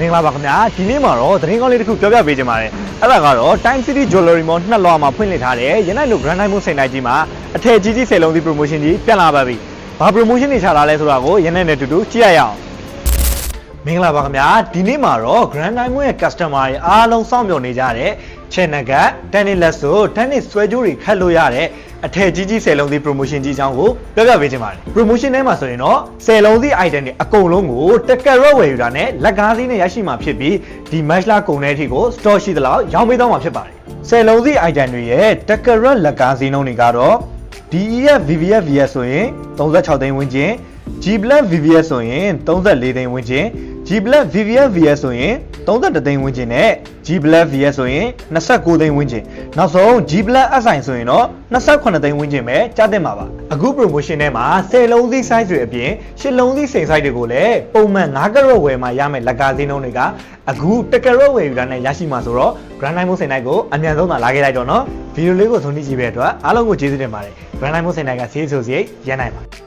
မင်္ဂလာပါခင်ဗျာဒီနေ့မှာတော့သတင်းကောင်းလေးတစ်ခုပြောပြပေးချင်ပါတယ်အဲ့ဒါကတော့ Time City Jewelry Mall နှစ်လွှာမှာဖွင့်လှစ်ထားတဲ့ရန်နိုင်လို့ Grand Diamond စိန်တိုင်းကြီးမှာအထည်ကြီးကြီးဆယ်လုံးသီး promotion ကြီးပြန်လာပါပြီဘာ promotion တွေချထားလဲဆိုတာကိုရန်နိုင်နဲ့အတူတူကြည့်ရအောင်မင်္ဂလာပါခင်ဗျာဒီနေ့မှာတော့ Grand Diamond ရဲ့ customer တွေအားလုံးစောင့်မျှော်နေကြတဲ့ channel က tennis လက်ဆို tennis ဆွဲကြိုးတွေခတ်လို့ရတဲ့ အထည်ကြီးကြီးဆယ်လုံးသီး promotion ကြီးအကြောင်းကိုပြောပြပေးချင်ပါတယ် promotion ထဲမှာဆိုရင်တော့ဆယ်လုံးသီး item တွေအကုန်လုံးကိုတက်ကက်ရော့ဝယ်ယူတာနဲ့လက်ကားစည်းနဲ့ရရှိမှာဖြစ်ပြီးဒီ match လာကုန်တဲ့အထိကို store ရှိသလောက်ရောင်းပေးသွားမှာဖြစ်ပါတယ်ဆယ်လုံးသီး item တွေရဲ့တက်ကက်ရော့လက်ကားစည်းနှုန်းတွေကတော့ DEF VVF VS ဆိုရင်36သိန်းဝန်းကျင် G Black VVS ဆိုရင်34သိန်းဝန်းကျင် G Black VVF VS ဆိုရင် 32သိန်းဝန်းကျင်နဲ့ G Black VS ဆိုရင်29သိန်းဝန်းကျင်နောက်ဆုံး G Black SI ဆိုရင်တော့28သိန်းဝန်းကျင်ပဲကြားတင်ပါပါအခု promotion ထဲမှာ10လုံးသီး size တွေအပြင်10လုံးသီးစိန် size တွေကိုလည်းပုံမှန်9ကရော့ဝယ်မှာရမယ်လက်ကားစင်းနှုန်းတွေကအခု1ကရော့ဝယ်ယူတာနဲ့ရရှိမှာဆိုတော့ Grand Diamond စိန်တိုင်းကိုအမြန်ဆုံးသာလာခဲ့လိုက်တော့နော်ဗီဒီယိုလေးကိုဆုံးဖြတ်ကြည့်ပဲအတွက်အားလုံးကိုကျေးဇူးတင်ပါတယ် Grand Diamond စိန်တိုင်းကဈေးဆိုစရိတ်ရန်နိုင်ပါ